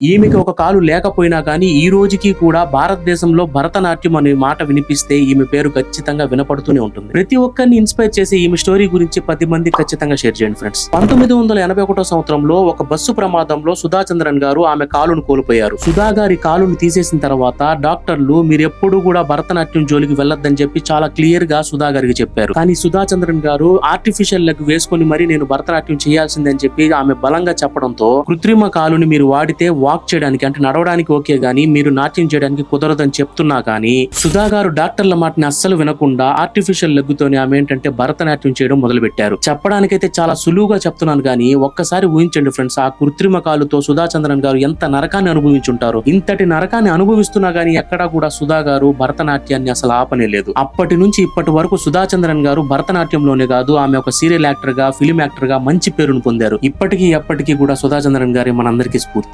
ఈమెకి ఒక కాలు లేకపోయినా కానీ ఈ రోజుకి కూడా భారతదేశంలో భరతనాట్యం అనే మాట వినిపిస్తే ఈమె పేరు ఖచ్చితంగా వినపడుతూనే ఉంటుంది. ప్రతి ఒక్కరిని ఇన్స్పైర్ చేసే ఈమె స్టోరీ గురించి పది మంది ఖచ్చితంగా షేర్ చేయండి ఫ్రెండ్స్. పంతొమ్మిది వందల ఎనభై ఒకటో సంవత్సరంలో ఒక బస్సు ప్రమాదంలో సుధా చంద్రన్ గారు ఆమె కాలును కోల్పోయారు. సుధా గారి కాలును తీసేసిన తర్వాత డాక్టర్లు మీరు ఎప్పుడు కూడా భరతనాట్యం జోలికి వెళ్ళొద్దని చెప్పి చాలా క్లియర్గా సుధా గారికి చెప్పారు. కానీ సుధా చంద్రన్ గారు ఆర్టిఫిషియల్ లెగ్ వేసుకొని మరి నేను భరతనాట్యం చేయాల్సిందని చెప్పి ఆమె బలంగా చెప్పడంతో కృత్రిమ కాలుని మీరు వాడితే వాక్ చేయడానికి అంటే నడవడానికి ఓకే గానీ మీరు నాట్యం చేయడానికి కుదరదని చెప్తున్నా కానీ సుధా గారు డాక్టర్ల మాటని అస్సలు వినకుండా ఆర్టిఫిషియల్ లెగ్గుతోనే ఆమె ఏంటంటే భరతనాట్యం చేయడం మొదలుపెట్టారు. చెప్పడానికైతే చాలా సులువుగా చెప్తున్నాను కానీ ఒక్కసారి ఊహించండి ఫ్రెండ్స్ ఆ కృత్రిమ కాలుతో సుధా చంద్రన్ గారు ఎంత నరకాన్ని అనుభవించుంటారు. ఇంతటి నరకాన్ని అనుభవిస్తున్నా గానీ ఎక్కడా కూడా సుధా గారు భరతనాట్యాన్ని అసలు ఆపనే లేదు. అప్పటి నుంచి ఇప్పటి వరకు సుధా చంద్రన్ గారు భరతనాట్యంలోనే కాదు ఆమె ఒక సీరియల్ యాక్టర్గా ఫిలిం యాక్టర్గా మంచి పేరును పొందారు. ఇప్పటికీ ఎప్పటికీ కూడా సుధా చంద్రన్ గారి మనందరికీ స్ఫూర్తి.